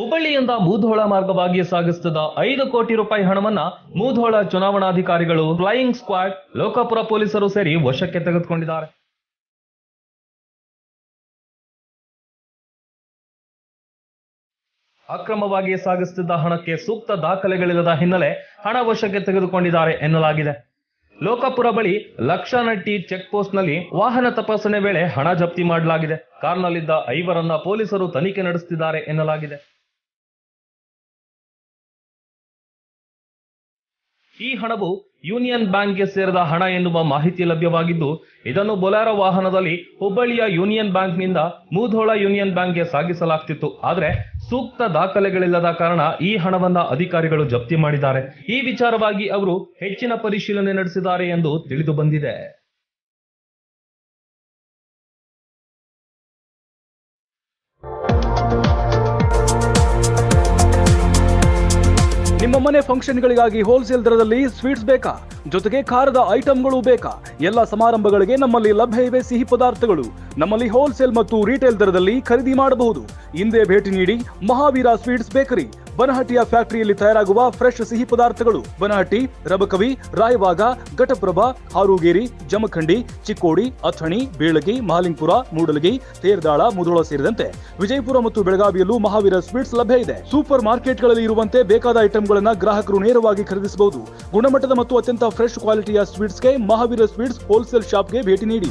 ಹುಬ್ಬಳ್ಳಿಯಿಂದ ಮೂಧೋಳ ಮಾರ್ಗವಾಗಿ ಸಾಗಿಸುತ್ತಿದ್ದ ಐದು ಕೋಟಿ ರೂಪಾಯಿ ಹಣವನ್ನ ಮೂಧೋಳ ಚುನಾವಣಾಧಿಕಾರಿಗಳು ಫ್ಲೈಯಿಂಗ್ ಸ್ಕ್ವಾಡ್, ಲೋಕಪುರ ಪೊಲೀಸರು ಸೇರಿ ವಶಕ್ಕೆ ತೆಗೆದುಕೊಂಡಿದ್ದಾರೆ. ಅಕ್ರಮವಾಗಿ ಸಾಗಿಸುತ್ತಿದ್ದ ಹಣಕ್ಕೆ ಸೂಕ್ತ ದಾಖಲೆಗಳಿಲ್ಲದ ಹಿನ್ನೆಲೆ ಹಣ ವಶಕ್ಕೆ ತೆಗೆದುಕೊಂಡಿದ್ದಾರೆ ಎನ್ನಲಾಗಿದೆ. ಲೋಕಪುರ ಬಳಿ ಲಕ್ಷನಟ್ಟಿ ಚೆಕ್ ಪೋಸ್ಟ್ನಲ್ಲಿ ವಾಹನ ತಪಾಸಣೆ ವೇಳೆ ಹಣ ಜಪ್ತಿ ಮಾಡಲಾಗಿದೆ. ಕಾರ್ನಲ್ಲಿದ್ದ ಐವರನ್ನ ಪೊಲೀಸರು ತನಿಖೆ ನಡೆಸುತ್ತಿದ್ದಾರೆ ಎನ್ನಲಾಗಿದೆ. ಈ ಹಣವು ಯೂನಿಯನ್ ಬ್ಯಾಂಕ್ಗೆ ಸೇರಿದ ಹಣ ಎನ್ನುವ ಮಾಹಿತಿ ಲಭ್ಯವಾಗಿದ್ದು, ಇದನ್ನು ಬೊಲಾರೋ ವಾಹನದಲ್ಲಿ ಹುಬ್ಬಳ್ಳಿಯ ಯೂನಿಯನ್ ಬ್ಯಾಂಕ್ನಿಂದ ಮೂಧೋಳ ಯೂನಿಯನ್ ಬ್ಯಾಂಕ್ಗೆ ಸಾಗಿಸಲಾಗ್ತಿತ್ತು. ಆದರೆ ಸೂಕ್ತ ದಾಖಲೆಗಳಿಲ್ಲದ ಕಾರಣ ಈ ಹಣವನ್ನ ಅಧಿಕಾರಿಗಳು ಜಪ್ತಿ ಮಾಡಿದ್ದಾರೆ. ಈ ವಿಚಾರವಾಗಿ ಅವರು ಹೆಚ್ಚಿನ ಪರಿಶೀಲನೆ ನಡೆಸಿದ್ದಾರೆ ಎಂದು ತಿಳಿದು ಬಂದಿದೆ. ನಿಮ್ಮ ಮನೆ ಫಂಕ್ಷನ್ಗಳಿಗಾಗಿ ಹೋಲ್ಸೇಲ್ ದರದಲ್ಲಿ ಸ್ವೀಟ್ಸ್ ಬೇಕಾ? ಜೊತೆಗೆ ಖಾರದ ಐಟಂಗಳು ಬೇಕಾ? ಎಲ್ಲ ಸಮಾರಂಭಗಳಿಗೆ ನಮ್ಮಲ್ಲಿ ಲಭ್ಯ ಇವೆ ಸಿಹಿ ಪದಾರ್ಥಗಳು. ನಮ್ಮಲ್ಲಿ ಹೋಲ್ಸೇಲ್ ಮತ್ತು ರೀಟೇಲ್ ದರದಲ್ಲಿ ಖರೀದಿ ಮಾಡಬಹುದು. ಹಿಂದೆ ಭೇಟಿ ನೀಡಿ ಮಹಾವೀರ ಸ್ವೀಟ್ಸ್ ಬೇಕರಿ ಬನಹಟ್ಟಿಯ ಫ್ಯಾಕ್ಟರಿಯಲ್ಲಿ ತಯಾರಾಗುವ ಫ್ರೆಶ್ ಸಿಹಿ ಪದಾರ್ಥಗಳು ಬನಹಟ್ಟಿ, ರಬಕವಿ ರಾಯವಾಗ ಘಟಪ್ರಭಾ, ಹಾರೂಗೇರಿ, ಜಮಖಂಡಿ, ಚಿಕ್ಕೋಡಿ, ಅಥಣಿ, ಬೀಳಗಿ, ಮಹಾಲಿಂಗ್ಪುರ, ಮೂಡಲಗಿ, ತೇರ್ದಾಳ, ಮುಧೋಳ ಸೇರಿದಂತೆ ವಿಜಯಪುರ ಮತ್ತು ಬೆಳಗಾವಿಯಲ್ಲೂ ಮಹಾವೀರ ಸ್ವೀಟ್ಸ್ ಲಭ್ಯ ಇದೆ. ಸೂಪರ್ ಮಾರ್ಕೆಟ್ಗಳಲ್ಲಿ ಇರುವಂತೆ ಬೇಕಾದ ಐಟಂಗಳನ್ನು ಗ್ರಾಹಕರು ನೇರವಾಗಿ ಖರೀದಿಸಬಹುದು. ಗುಣಮಟ್ಟದ ಮತ್ತು ಅತ್ಯಂತ ಫ್ರೆಶ್ ಕ್ವಾಲಿಟಿಯ ಸ್ವೀಟ್ಸ್ಗೆ ಮಹಾವೀರ ಸ್ವೀಟ್ಸ್ ಹೋಲ್ಸೇಲ್ ಶಾಪ್ಗೆ ಭೇಟಿ ನೀಡಿ.